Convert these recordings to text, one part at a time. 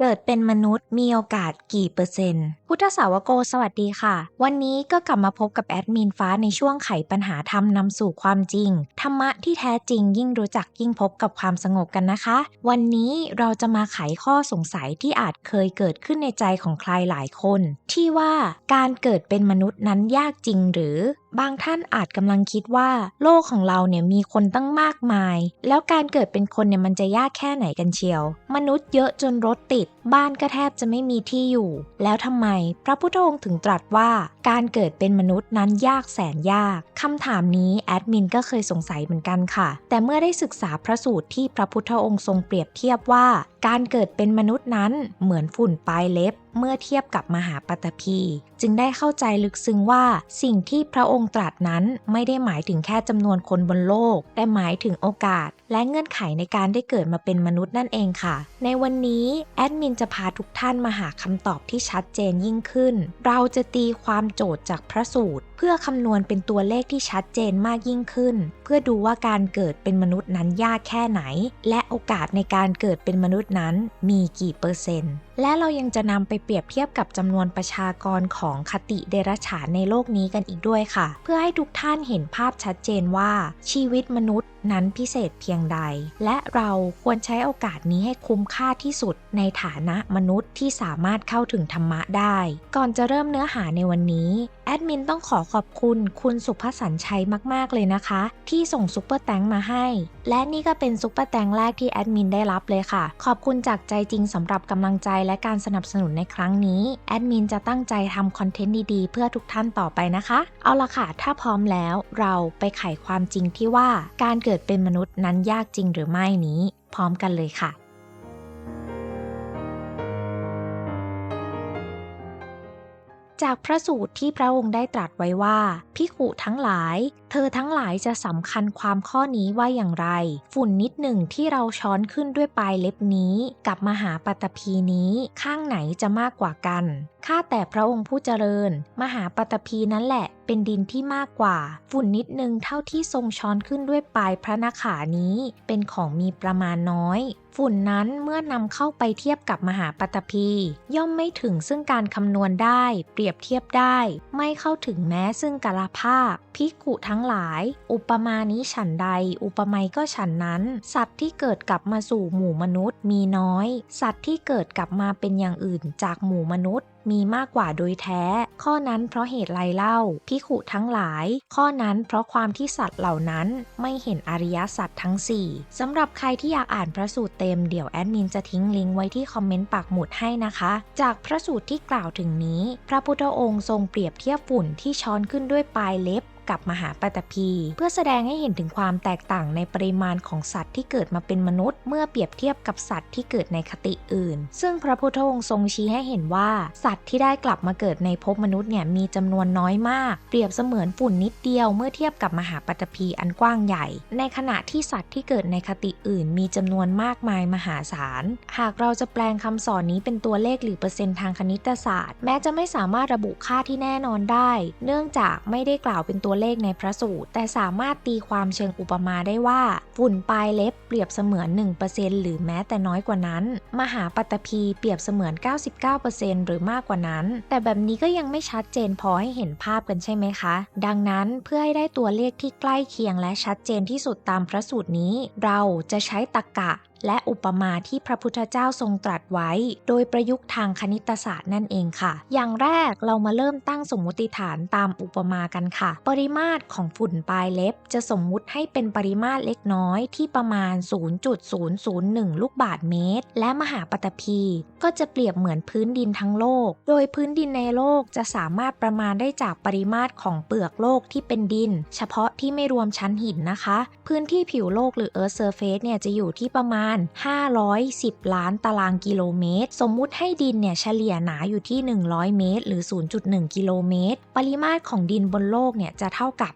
เกิดเป็นมนุษย์มีโอกาสกี่เปอร์เซ็นต์ พุทธสาวโกสวัสดีค่ะ วันนี้ก็กลับมาพบกับแอดมินฟ้าในช่วงไขปัญหาธรรมนำสู่ความจริง ธรรมะที่แท้จริงยิ่งรู้จักยิ่งพบกับความสงบกันนะคะ วันนี้เราจะมาไขข้อสงสัยที่อาจเคยเกิดขึ้นในใจของใครหลายคน ที่ว่าการเกิดเป็นมนุษย์นั้นยากจริงหรือ บางท่านอาจกำลังคิดว่า โลกของเราเนี่ยมีคนตั้งมากมาย แล้วการเกิดเป็นคนเนี่ยมันจะยากแค่ไหนกันเชียว มนุษย์เยอะจนรถติด บ้านก็แทบจะไม่มีที่อยู่ แล้วทำไม พระพุทธองค์ถึงตรัสว่า การเกิดเป็นมนุษย์นั้นยากแสนยากคำถามนี้แอดมินก็เคยสงสัยเหมือนกันค่ะ แต่เมื่อได้ศึกษาพระสูตรที่พระพุทธองค์ทรงเปรียบเทียบว่า การเกิดเป็นมนุษย์นั้นเหมือนฝุ่นปลายเล็บ เมื่อเทียบกับมหาปัตภีจึงได้เข้าใจลึกซึ้งว่า สิ่งที่พระองค์ตรัสนั้นไม่ได้หมายถึงแค่จำนวนคนบนโลก แต่หมายถึงโอกาส และเงื่อนไขในการได้เกิดมาเป็นมนุษย์นั่นเองค่ะ ในวันนี้แอดมินจะพาทุกท่านมาหาคำตอบที่ชัดเจนยิ่งขึ้น เราจะตีความโจทย์จากพระสูตร พื่อคำนวณเป็นตัวเลขที่ชัดเจนมากยิ่งขึ้น เพื่อดูว่าการเกิดเป็นมนุษย์นั้นยากแค่ไหน และโอกาสในการเกิดเป็นมนุษย์นั้นมีกี่เปอร์เซ็นต์ และเรายังจะนำไปเปรียบเทียบกับจำนวนประชากรของคติเดรัจฉานในโลกนี้กันอีกด้วยค่ะ เพื่อให้ทุกท่านเห็นภาพชัดเจนว่าชีวิตมนุษย์ นั้นพิเศษเพียงใด และเราควรใช้โอกาสนี้ให้คุ้มค่าที่สุดในฐานะมนุษย์ที่สามารถเข้าถึงธรรมะได้ ก่อนจะเริ่มเนื้อหาในวันนี้แอดมินต้องขอขอบคุณคุณสุภสันชัยมากๆเลยนะคะ ที่ส่งซุปเปอร์แตงมาให้ และนี่ก็เป็นซุปเปอร์แตงแรกที่แอดมินได้รับเลยค่ะ ขอบคุณจากใจจริงสำหรับกำลังใจและการสนับสนุนในครั้งนี้ แอดมินจะตั้งใจทำคอนเทนต์ดีๆ เพื่อทุกท่านต่อไปนะคะ เอาละค่ะ ถ้าพร้อมแล้วเราไปไขความจริงที่ว่าการเกิดเป็นมนุษย์นั้นยากจริงหรือไม่นี้ พร้อมกันเลยค่ะ จากพระสูตรที่พระองค์ได้ตรัสไว้ว่าพิขุทั้งหลาย เธอทั้งหลายจะสำคัญความข้อนี้ว่าอย่างไร ฝุ่นนิดหนึ่งที่เราช้อนขึ้นด้วยปลายเล็บนี้ กับมหาปัตตภีนี้ข้างไหนจะมากกว่ากันข้าแต่พระองค์ผู้เจริญ มหาปัตตภีนั่นแหละ เป็นดินที่มากกว่า ฝุ่นนิดนึงเท่าที่ทรงช้อนขึ้นด้วยปลายพระนาขานี้ เป็นของมีประมาณน้อย ฝุ่นนั้นเมื่อนำเข้าไปเทียบกับมหาปัตพี ย่อมไม่ถึงซึ่งการคำนวณได้ เปรียบเทียบได้ ไม่เข้าถึงแม้ซึ่งกาลภาพพิกุทั้งหลาย อุปมานี้ฉันใด อุปไมยก็ฉันนั้น สัตว์ที่เกิดกลับมาสู่หมู่มนุษย์มีน้อย สัตว์ที่เกิดกลับมาเป็นอย่างอื่นจากหมู่มนุษย์ มีมากกว่าโดยแท้ ข้อนั้นเพราะเหตุไรเล่าพิขุทั้งหลาย ข้อนั้นเพราะความที่สัตว์เหล่านั้นไม่เห็นอริยสัจทั้ง 4สำหรับใครที่อยากอ่านพระสูตรเต็มเดี๋ยวแอดมินจะทิ้งลิงก์ไว้ที่คอมเมนต์ปักหมุดให้นะคะ จากพระสูตรที่กล่าวถึงนี้ พระพุทธองค์ทรงเปรียบเทียบฝุ่นที่ช้อนขึ้นด้วยปลายเล็บ กับมหาปตตภีเพื่อแสดงให้เห็นถึงความแตกต่างในปริมาณของสัตว์ที่เกิดมาเป็นมนุษย์ เมื่อเปรียบเทียบกับสัตว์ที่เกิดในคติอื่น ซึ่งพระพุทธองค์ทรงชี้ให้เห็นว่า สัตว์ที่ได้กลับมาเกิดในภพมนุษย์เนี่ยมีจำนวนน้อยมาก เปรียบเสมือนฝุ่นนิดเดียวเมื่อเทียบกับมหาปตตภีอันกว้างใหญ่ ในขณะที่สัตว์ที่เกิดในคติอื่น มีจำนวนมากมายมหาศาล หากเราจะแปลงคำสอนนี้เป็นตัวเลขหรือเปอร์เซ็นต์ทางคณิตศาสตร์ แม้จะไม่สามารถระบุค่าที่แน่นอนได้ เนื่องจากไม่ได้กล่าวเป็นตัวเลขในพระสูตร แต่สามารถตีความเชิงอุปมาได้ว่า ฝุ่นปลายเล็บเปรียบเสมือน 1%หรือแม้แต่น้อยกว่านั้น มหาปัตตภีเปรียบเสมือน 99%หรือมากกว่านั้น แต่แบบนี้ก็ยังไม่ชัดเจนพอให้เห็นภาพกันใช่ไหมคะ ดังนั้นเพื่อให้ได้ตัวเลขที่ใกล้เคียงและชัดเจนที่สุดตามพระสูตรนี้ เราจะใช้ตรรกะ และอุปมาที่พระพุทธเจ้าทรงตรัสไว้ โดยประยุกต์ทางคณิตศาสตร์นั่นเองค่ะ อย่างแรกเรามาเริ่มตั้งสมมุติฐานตามอุปมากันค่ะ ปริมาตรของฝุ่นปลายเล็บ จะสมมุติให้เป็นปริมาตรเล็กน้อยที่ประมาณ 0.001 ลูกบาศก์เมตร และมหาปัตตภีก็จะเปรียบเหมือนพื้นดินทั้งโลก โดยพื้นดินในโลกจะสามารถประมาณได้จากปริมาตรของเปลือกโลกที่เป็นดิน เฉพาะที่ไม่รวมชั้นหินนะคะ พื้นที่ผิวโลกหรือ Earth Surface เนี่ยจะอยู่ที่ประมาณณ 510 ล้านตารางกิโลเมตร สมมุติให้ดินเนี่ยเฉลี่ยหนาอยู่ที่ 100 เมตร หรือ 0.1 กิโลเมตร ปริมาตรของดินบนโลกเนี่ยจะเท่ากับ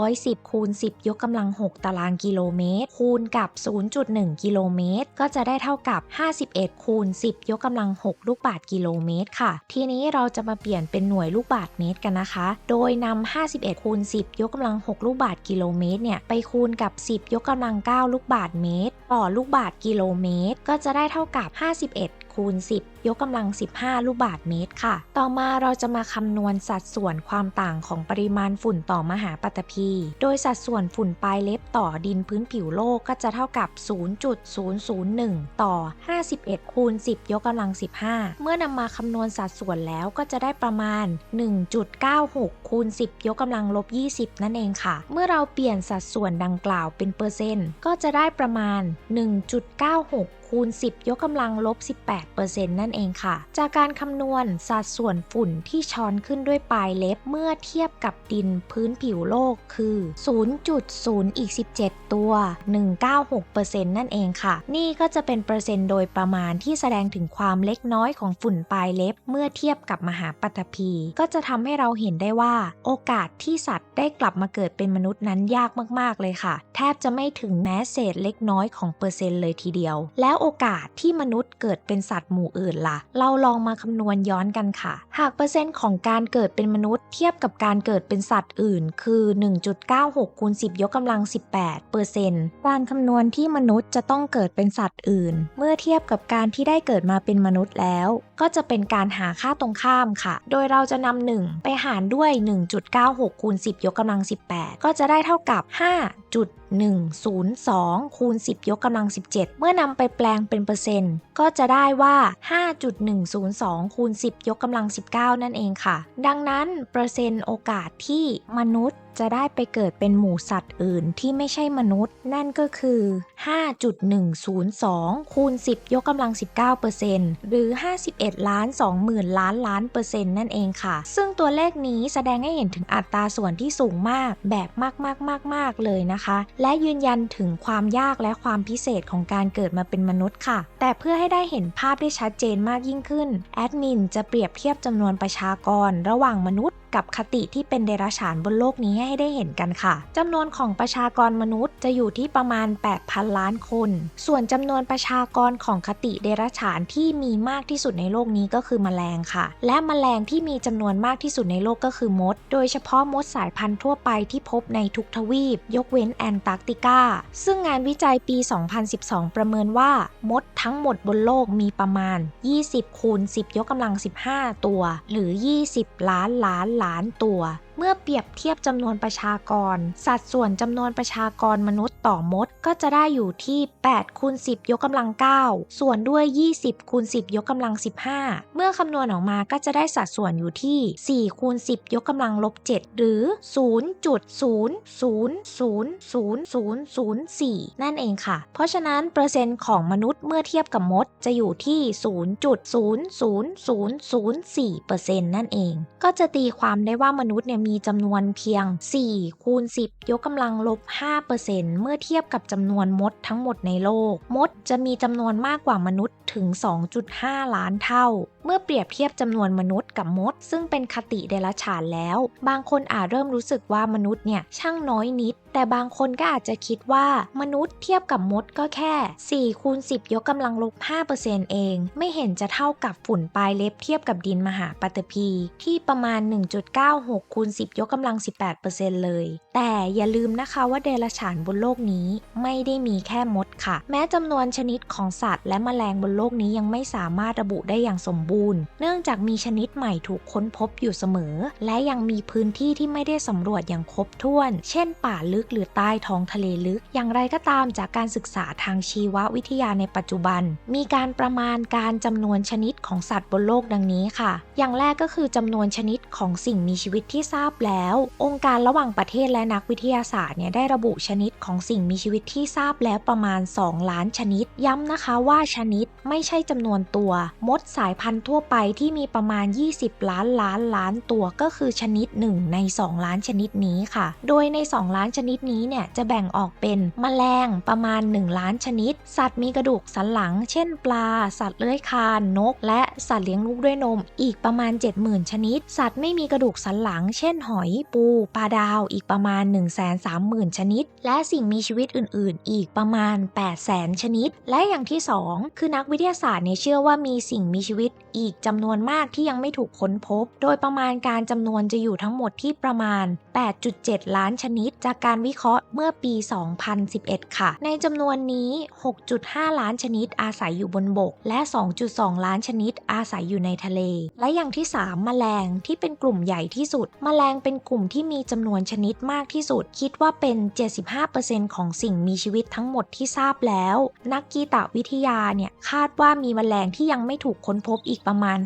510 คูณ 10 ยกกำลัง 6 ตารางกิโลเมตร คูณกับ 0.1 กิโลเมตร ก็จะได้เท่ากับ 51 คูณ 10 ยกกำลัง 6 ลูกบาศกิโลเมตรค่ะ ทีนี้เราจะมาเปลี่ยนเป็นหน่วยลูกบาศก์เมตรกันนะคะ โดยนำ 51 คูณ 10 ยกกำลัง 6 ลูกบาศก์กิโลเมตรเนี่ยไปคูณกับ 10 ยกกำลัง 9 ลูกบาศก์เมตร ต่อลูกบาศกิโลเมตร ก็จะได้เท่ากับ 51 คูณ 10 ยกกำลัง 15 ลูกบาศก์เมตรค่ะ ต่อมาเราจะมาคำนวณสัดส่วนความต่างของปริมาณฝุ่นต่อมหาปัตภีโดยสัดส่วนฝุ่นปลายเล็บต่อดินพื้นผิวโลกก็จะเท่ากับ 0.001 ต่อ 51 คูณ 10 ยกกำลัง 15 เมื่อนำมาคำนวณสัดส่วนแล้วก็จะได้ประมาณ 1.96 คูณ 10 ยกกำลังลบ 20 นั่นเองค่ะ เมื่อเราเปลี่ยนสัดส่วนดังกล่าวเป็นเปอร์เซ็นต์ ก็จะได้ประมาณ 1.96 คูณ 10 ยกกำลังลบ 18%นั่นเองค่ะ จากการคำนวณสัดส่วนฝุ่นที่ช้อนขึ้นด้วยปลายเล็บเมื่อเทียบกับดินพื้นผิวโลกคือ 0.0 อีก 17 ตัว 196%นั่นเองค่ะ นี่ก็จะเป็นเปอร์เซ็นต์โดยประมาณที่แสดงถึงความเล็กน้อยของฝุ่นปลายเล็บ เมื่อเทียบกับมหาปัตภีก็จะทำให้เราเห็นได้ว่า โอกาสที่สัตว์ได้กลับมาเกิดเป็นมนุษย์นั้นยากมาก ๆ เลยค่ะ แทบจะไม่ถึงแม้เศษเล็กน้อยของเปอร์เซ็นต์เลยทีเดียว แล้วโอกาสที่มนุษย์เกิดเป็นสัตว์หมู่อื่นล่ะ เราลองมาคำนวณย้อนกันค่ะ หากเปอร์เซ็นต์ของการเกิดเป็นมนุษย์เทียบกับการเกิดเป็นสัตว์อื่น คือ 1.96คูณ10 ยกกำลัง 18เปอร์เซ็นต์การคำนวณที่มนุษย์จะต้องเกิดเป็นสัตว์อื่น เมื่อเทียบกับการที่ได้เกิดมาเป็นมนุษย์แล้วก็จะเป็นการหาค่าตรงข้ามค่ะ โดยเราจะนำ1ไปหารด้วย 1.96คูณ10 ยกกำลัง 18 ก็จะได้เท่ากับ 5.102คูณ10 ยกกำลัง 17 เมื่อนำไปแปลงเป็นเปอร์เซ็นต์ ก็จะได้ว่า 5.102คูณ10 ยกกำลัง 19 นั่นเองค่ะ ดังนั้นเปอร์เซ็นต์โอกาสที่มนุษย์ จะได้ไปเกิดเป็นหมู่สัตว์อื่นที่ไม่ใช่มนุษย์ นั่นก็คือ 5.102 คูณ 10 ยกกำลัง 19%หรือ 51 ล้าน 20,000 ล้านล้านเปอร์เซ็นต์นั่นเองค่ะ ซึ่งตัวเลขนี้แสดงให้เห็นถึงอัตราส่วนที่สูงมาก แบบมาก ๆ ๆ ๆ เลยนะคะ และยืนยันถึงความยากและความพิเศษของการเกิดมาเป็นมนุษย์ค่ะ แต่เพื่อให้ได้เห็นภาพได้ชัดเจนมากยิ่งขึ้น แอดมินจะเปรียบเทียบจำนวนประชากรระหว่างมนุษย์ กับคติที่เป็นเดรัจฉานบนโลกนี้ให้ได้เห็นกันค่ะจำนวนของประชากรมนุษย์จะอยู่ที่ประมาณ 8,000 ล้านคน ส่วนจำนวนประชากรของคติเดรัจฉานที่มีมากที่สุดในโลกนี้ก็คือแมลงค่ะ และแมลงที่มีจำนวนมากที่สุดในโลกก็คือมด โดยเฉพาะมดสายพันธุ์ทั่วไปที่พบในทุกทวีป ยกเว้นแอนตาร์กติกา ซึ่งงานวิจัยปี 2012 ประเมินว่ามดทั้งหมดบนโลกมีประมาณ 20คูณ10 ยกกำลัง 15 ตัว หรือ 20 ล้านล้านล้านตัวเมื่อเปรียบเทียบจำนวนประชากร สัดส่วนจำนวนประชากรมนุษย์ต่อมดก็จะได้อยู่ที่8คูณ10 ยกกำลัง 9 ส่วนด้วย 20คูณ10 ยกกำลัง 15 เมื่อคำนวณออกมาก็จะได้สัดส่วนอยู่ที่4คูณ10 ยกกำลังลบ 7 หรือ 0.0000004 นั่นเองค่ะ เพราะฉะนั้นเปอร์เซ็นต์ของมนุษย์เมื่อเทียบกับมดจะอยู่ที่ 0.00004%นั่นเอง ก็จะตีความได้ว่ามนุษย์เนี่ยมีจำนวนเพียง 4 คูณ 10 ยกกำลังลบ 5%เมื่อเทียบกับจำนวนมดทั้งหมดในโลก มดจะมีจำนวนมากกว่ามนุษย์ถึง 2.5 ล้านเท่า เมื่อเปรียบเทียบจำนวนมนุษย์กับมด ซึ่งเป็นคติเดรัจฉานแล้ว บางคนอาจเริ่มรู้สึกว่ามนุษย์เนี่ยช่างน้อยนิด แต่บางคนก็อาจจะคิดว่ามนุษย์เทียบกับมดก็แค่4คูณ10 ยกกำลังลบ5%เอง ไม่เห็นจะเท่ากับฝุ่นปลายเล็บเทียบกับดินมหาปัตภีที่ประมาณ 1.96คูณ10 ยกกำลัง 18%เลย แต่อย่าลืมนะคะว่าเดรัจฉานบนโลกนี้ไม่ได้มีแค่มดค่ะ แม้จำนวนชนิดของสัตว์ และแมลงบนโลกนี้ยังไม่สามารถระบุได้อย่างสมบูรณ์เนื่องจากมีชนิดใหม่ถูกค้นพบอยู่เสมอ และยังมีพื้นที่ที่ไม่ได้สำรวจอย่างครบถ้วน เช่น ป่าลึกหรือใต้ท้องทะเลลึก อย่างไรก็ตามจากการศึกษาทางชีววิทยาในปัจจุบัน มีการประมาณการจำนวนชนิดของสัตว์บนโลกดังนี้ค่ะ อย่างแรกก็คือจำนวนชนิดของสิ่งมีชีวิตที่ทราบแล้ว องค์การระหว่างประเทศและนักวิทยาศาสตร์เนี่ยได้ระบุชนิดของสิ่งมีชีวิตที่ทราบแล้วประมาณ 2 ล้านชนิด ย้ำนะคะว่าชนิดไม่ใช่จำนวนตัว มดสายพันธุ์ทั่วไปที่มีประมาณ 20 ล้านล้านล้านตัวก็คือชนิดหนึ่งใน 2 ล้านชนิดนี้ค่ะ โดยใน 2 ล้านชนิดนี้เนี่ยจะแบ่งออกเป็นแมลงประมาณ 1 ล้านชนิด สัตว์มีกระดูกสันหลัง เช่นปลา สัตว์เลื้อยคลานนก และสัตว์เลี้ยงลูกด้วยนมอีกประมาณ 70,000 ชนิด สัตว์ไม่มีกระดูกสันหลัง เช่น หอยปูปลาดาวอีกประมาณ 130,000 ชนิด และสิ่งมีชีวิตอื่น ๆ อีกประมาณ 800,000 ชนิด และอย่างที่ 2 คือนักวิทยาศาสตร์เนี่ยเชื่อว่ามีสิ่งมีชีวิตอีกจำนวนมากที่ยังไม่ถูกค้นพบ โดยประมาณการจำนวนจะอยู่ทั้งหมดที่ประมาณ 8.7 ล้านชนิด จากการวิเคราะห์เมื่อปี 2011 ค่ะ ในจำนวนนี้ 6.5 ล้านชนิดอาศัยอยู่บนบก และ 2.2 ล้านชนิดอาศัยอยู่ในทะเล และอย่างที่ 3 แมลงที่เป็นกลุ่มใหญ่ที่สุด แมลงเป็นกลุ่มที่มีจำนวนชนิดมากที่สุด คิดว่าเป็น 75%ของสิ่งมีชีวิตทั้งหมดที่ทราบแล้ว นักกีตวิทยาเนี่ยคาดว่ามีแมลงที่ยังไม่ถูกค้นพบอีกประมาณ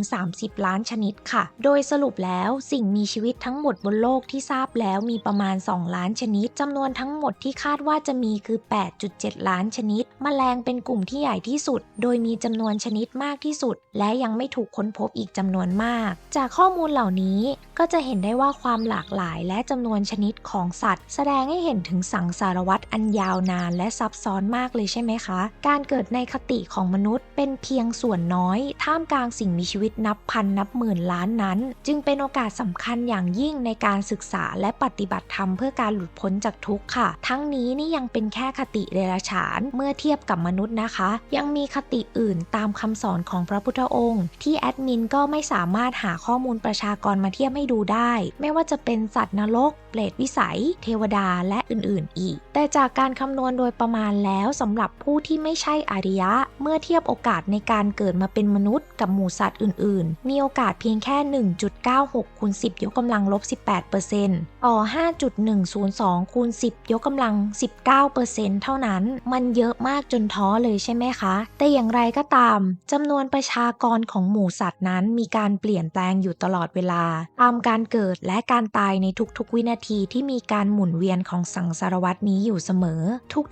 5-30 ล้านชนิดค่ะ โดยสรุปแล้วสิ่งมีชีวิตทั้งหมดบนโลกที่ทราบแล้วมีประมาณ 2 ล้านชนิดจำนวนทั้งหมดที่คาดว่าจะมีคือ 8.7 ล้านชนิดแมลงเป็นกลุ่มที่ใหญ่ที่สุด โดยมีจำนวนชนิดมากที่สุด และยังไม่ถูกค้นพบอีกจำนวนมาก จากข้อมูลเหล่านี้ก็จะเห็นได้ว่าความหลากหลายและจำนวนชนิดของสัตว์ แสดงให้เห็นถึงสังสารวัตรอันยาวนานและซับซ้อนมากเลยใช่ไหมคะ การเกิดในคติของมนุษย์เป็นเพียงส่วนน้อยท่ามกลางสิ่งมีชีวิตนับพันนับหมื่นล้านนั้น จึงเป็นโอกาสสำคัญอย่างยิ่งในการศึกษาและปฏิบัติธรรมเพื่อการหลุดพ้นจากทุกข์ค่ะ ทั้งนี้นี่ยังเป็นแค่คติเดรัจฉานเมื่อเทียบกับมนุษย์นะคะ ยังมีคติอื่นตามคำสอนของพระพุทธองค์ ที่แอดมินก็ไม่สามารถหาข้อมูลประชากรมาเทียบให้ดูได้ ไม่ว่าจะเป็นสัตว์นรกเปรตวิสัย เทวดาและอื่นๆ อีก แต่จากการคำนวณโดยประมาณแล้วสำหรับผู้ที่ไม่ใช่อริยะ เมื่อเทียบโอกาสในการเกิดมาเป็นมนุษย์กับหมูสัตว์อื่นๆ มีโอกาสเพียงแค่ 1.96คูณ10 ยกกำลังลบ 18%ต่อ 5.102คูณ10 ยกกำลัง 19%เท่านั้น มันเยอะมากจนท้อเลยใช่ไหมคะ แต่อย่างไรก็ตามจำนวนประชากรของหมูสัตว์นั้นมีการเปลี่ยนแปลงอยู่ตลอดเวลา ตามการเกิดและการตายในทุกๆ วินาทีที่มีการหมุนเวียนของสังสารวัตนี้อยู่เสมอ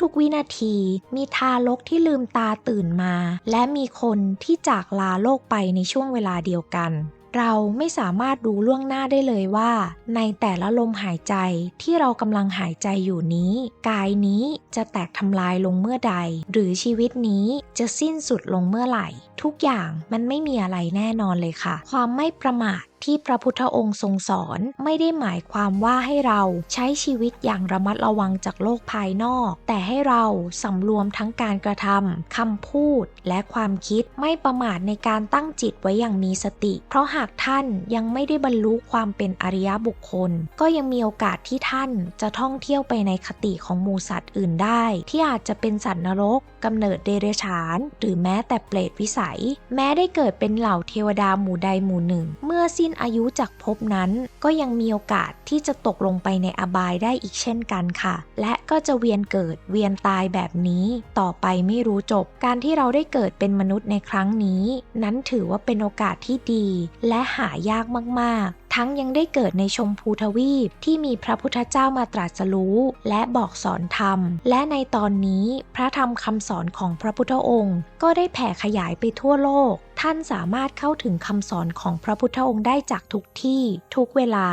ทุกๆ วินาที มีทารกที่ลืมตาตื่นมา และมีคนที่จากลาโลกไปในช่วงเวลาเดียวกัน เราไม่สามารถรู้ล่วงหน้าได้เลยว่า ในแต่ละลมหายใจที่เรากำลังหายใจอยู่นี้ กายนี้จะแตกทำลายลงเมื่อใด หรือชีวิตนี้จะสิ้นสุดลงเมื่อไหร่ ทุกอย่างมันไม่มีอะไรแน่นอนเลยค่ะ ความไม่ประมาทที่พระพุทธองค์ทรงสอนไม่ได้หมายความว่าให้เราใช้ชีวิตอย่างระมัดระวังจากโลกภายนอก แต่ให้เราสำรวมทั้งการกระทำคำพูดและความคิดไม่ประมาทในการตั้งจิตไว้อย่างมีสติ เพราะหากท่านยังไม่ได้บรรลุความเป็นอริยบุคคล ก็ยังมีโอกาสที่ท่านจะท่องเที่ยวไปในคติของมูสัตว์อื่นได้ ที่อาจจะเป็นสัตว์นรกกำเนิดเดรัจฉาน หรือแม้แต่เปรตวิสัยแม้ได้เกิดเป็นเหล่าเทวดาหมู่ใดหมู่หนึ่ง เมื่อสิ้นอายุจากภพนั้น ก็ยังมีโอกาสที่จะตกลงไปในอบายได้อีกเช่นกันค่ะ และก็จะเวียนเกิดเวียนตายแบบนี้ ต่อไปไม่รู้จบ การที่เราได้เกิดเป็นมนุษย์ในครั้งนี้ นั้นถือว่าเป็นโอกาสที่ดี และหายากมากๆ ทั้งยังได้เกิดในชมพูทวีปที่มีพระพุทธเจ้ามาตรัสรู้ และบอกสอนธรรม และในตอนนี้พระธรรมคำสอนของพระพุทธองค์ ก็ได้แผ่ขยายไปทั่วโลก ท่านสามารถเข้าถึงคำสอนของพระพุทธองค์ได้จากทุกที่ ทุกเวลา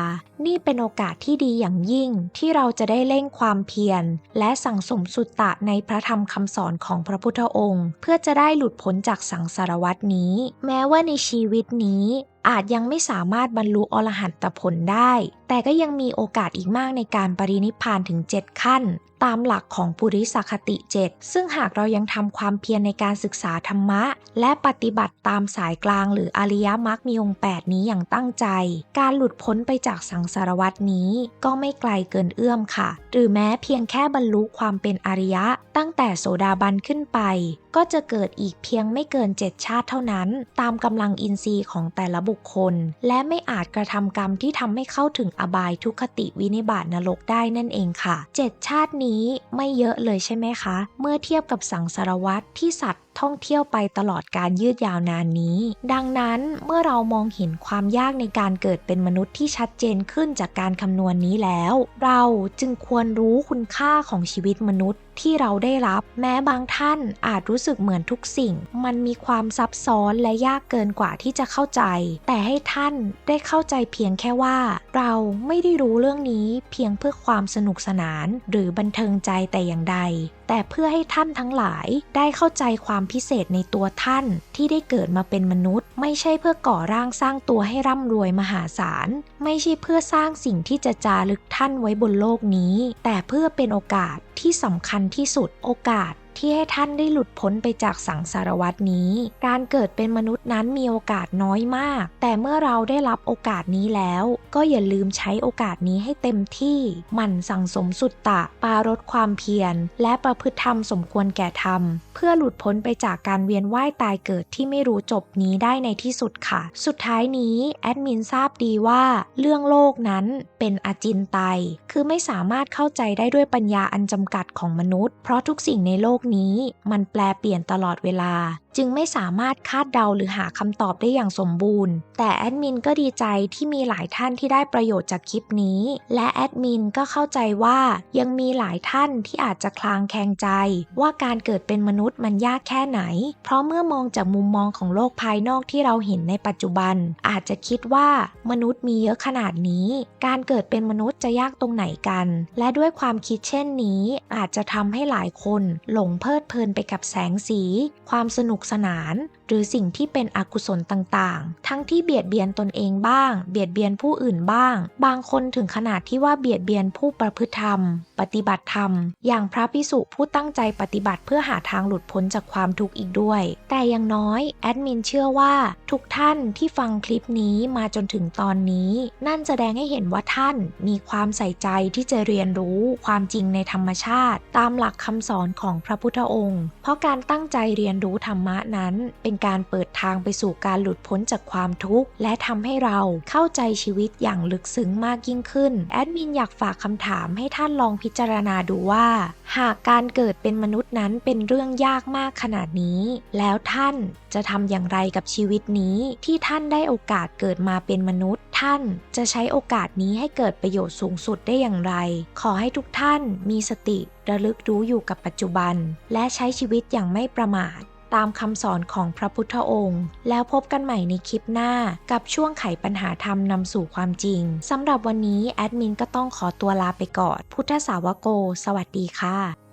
นี่เป็นโอกาสที่ดีอย่างยิ่งที่เราจะได้เร่งความเพียร และสั่งสมสุตตะในพระธรรมคำสอนของพระพุทธองค์ เพื่อจะได้หลุดพ้นจากสังสารวัตนี้ แม้ว่าในชีวิตนี้อาจยังไม่สามารถบรรลุอรหัตผลได้ แต่ก็ยังมีโอกาสอีกมากในการปรินิพพานถึง 7 ขั้น ตามหลักของปุริสคติ7ซึ่งหากเรายังทำความเพียรในการศึกษาธรรมะ และปฏิบัติตามสายกลางหรืออริยมรรคมีองค์8นี้อย่างตั้งใจ การหลุดพ้นไปจากสังสารวัตนี้ก็ไม่ไกลเกินเอื้อมค่ะ หรือแม้เพียงแค่บรรลุความเป็นอริยะตั้งแต่โสดาบันขึ้นไป ก็จะเกิดอีกเพียงไม่เกิน 7 ชาติเท่านั้น ตามกำลังอินทรีย์ของแต่ละบุคคล และไม่อาจกระทำกรรมที่ทำให้เข้าถึงอบายทุกขติวินิบาตนรกได้นั่นเองค่ะ 7 ชาตินี้ไม่เยอะเลยใช่ไหมคะ เมื่อเทียบกับสังสารวัตที่สัตว์ท่องเที่ยวไปตลอดการยืดยาวนานนี้ ดังนั้นเมื่อเรามองเห็นความยากในการเกิดเป็นมนุษย์ที่ชัดเจนขึ้นจากการคำนวณนี้แล้ว เราจึงควรรู้คุณค่าของชีวิตมนุษย์ ที่เราได้รับ แม้บางท่านอาจรู้สึกเหมือนทุกสิ่ง มันมีความซับซ้อนและยากเกินกว่าที่จะเข้าใจ แต่ให้ท่านได้เข้าใจเพียงแค่ว่า เราไม่ได้รู้เรื่องนี้เพียงเพื่อความสนุกสนาน หรือบันเทิงใจแต่อย่างใดแต่เพื่อให้ท่านทั้งหลายได้เข้าใจความพิเศษในตัวท่านที่ได้เกิดมาเป็นมนุษย์ ไม่ใช่เพื่อก่อร่างสร้างตัวให้ร่ำรวยมหาศาล ไม่ใช่เพื่อสร้างสิ่งที่จะจารึกท่านไว้บนโลกนี้ แต่เพื่อเป็นโอกาสที่สำคัญที่สุดโอกาส ที่ให้ท่านได้หลุดพ้นไปจากสังสารวัตนี้ การเกิดเป็นมนุษย์นั้นมีโอกาสน้อยมาก แต่เมื่อเราได้รับโอกาสนี้แล้ว ก็อย่าลืมใช้โอกาสนี้ให้เต็มที่ หมั่นสั่งสมสุตตะ ปารดความเพียร และประพฤติธรรมสมควรแก่ธรรม เพื่อหลุดพ้นไปจากการเวียนว่ายตายเกิดที่ไม่รู้จบนี้ได้ในที่สุดค่ะ สุดท้ายนี้แอดมินทราบดีว่า เรื่องโลกนั้นเป็นอจินไตย คือไม่สามารถเข้าใจได้ด้วยปัญญาอันจำกัดของมนุษย์ เพราะทุกสิ่งในโลกนี้มันแปลเปลี่ยนตลอดเวลา จึงไม่สามารถคาดเดาหรือหาคำตอบได้อย่างสมบูรณ์ แต่แอดมินก็ดีใจที่มีหลายท่านที่ได้ประโยชน์จากคลิปนี้ และแอดมินก็เข้าใจว่ายังมีหลายท่านที่อาจจะคลางแคลงใจ ว่าการเกิดเป็นมนุษย์มันยากแค่ไหน เพราะเมื่อมองจากมุมมองของโลกภายนอกที่เราเห็นในปัจจุบัน อาจจะคิดว่ามนุษย์มีเยอะขนาดนี้ การเกิดเป็นมนุษย์จะยากตรงไหนกัน และด้วยความคิดเช่นนี้ อาจจะทำให้หลายคน หลงเพลิดเพลินไปกับแสงสี ความสนุกสนาน หรือสิ่งที่เป็นอกุศลต่างๆ ทั้งที่เบียดเบียนตนเองบ้าง เบียดเบียนผู้อื่นบ้าง บางคนถึงขนาดที่ว่าเบียดเบียนผู้ประพฤติธรรม ปฏิบัติธรรม อย่างพระพิสุผู้ตั้งใจปฏิบัติเพื่อหาทางหลุดพ้นจากความทุกข์อีกด้วย แต่อย่างน้อยแอดมินเชื่อว่าทุกท่านที่ฟังคลิปนี้มาจนถึงตอนนี้ นั่นแสดงให้เห็นว่าท่านมีความใส่ใจที่จะเรียนรู้ความจริงในธรรมชาติ ตามหลักคำสอนของพระพุทธองค์ เพราะการตั้งใจเรียนรู้ธรรมะะนั้นเป็นการเปิดทางไปสู่การหลุดพ้นจากความทุกข์ และทำให้เราเข้าใจชีวิตอย่างลึกซึ้งมากยิ่งขึ้น แอดมินอยากฝากคำถามให้ท่านลองพิจารณาดูว่า หากการเกิดเป็นมนุษย์นั้นเป็นเรื่องยากมากขนาดนี้ แล้วท่านจะทำอย่างไรกับชีวิตนี้ที่ท่านได้โอกาสเกิดมาเป็นมนุษย์ ท่านจะใช้โอกาสนี้ให้เกิดประโยชน์สูงสุดได้อย่างไร ขอให้ทุกท่านมีสติระลึกรู้อยู่กับปัจจุบัน และใช้ชีวิตอย่างไม่ประมาท ตามคำสอนของพระพุทธองค์ แล้วพบกันใหม่ในคลิปหน้ากับช่วงไขปัญหาธรรมนำสู่ความจริงสำหรับวันนี้แอดมินก็ต้องขอตัวลาไปก่อน พุทธสาวโก สวัสดีค่ะ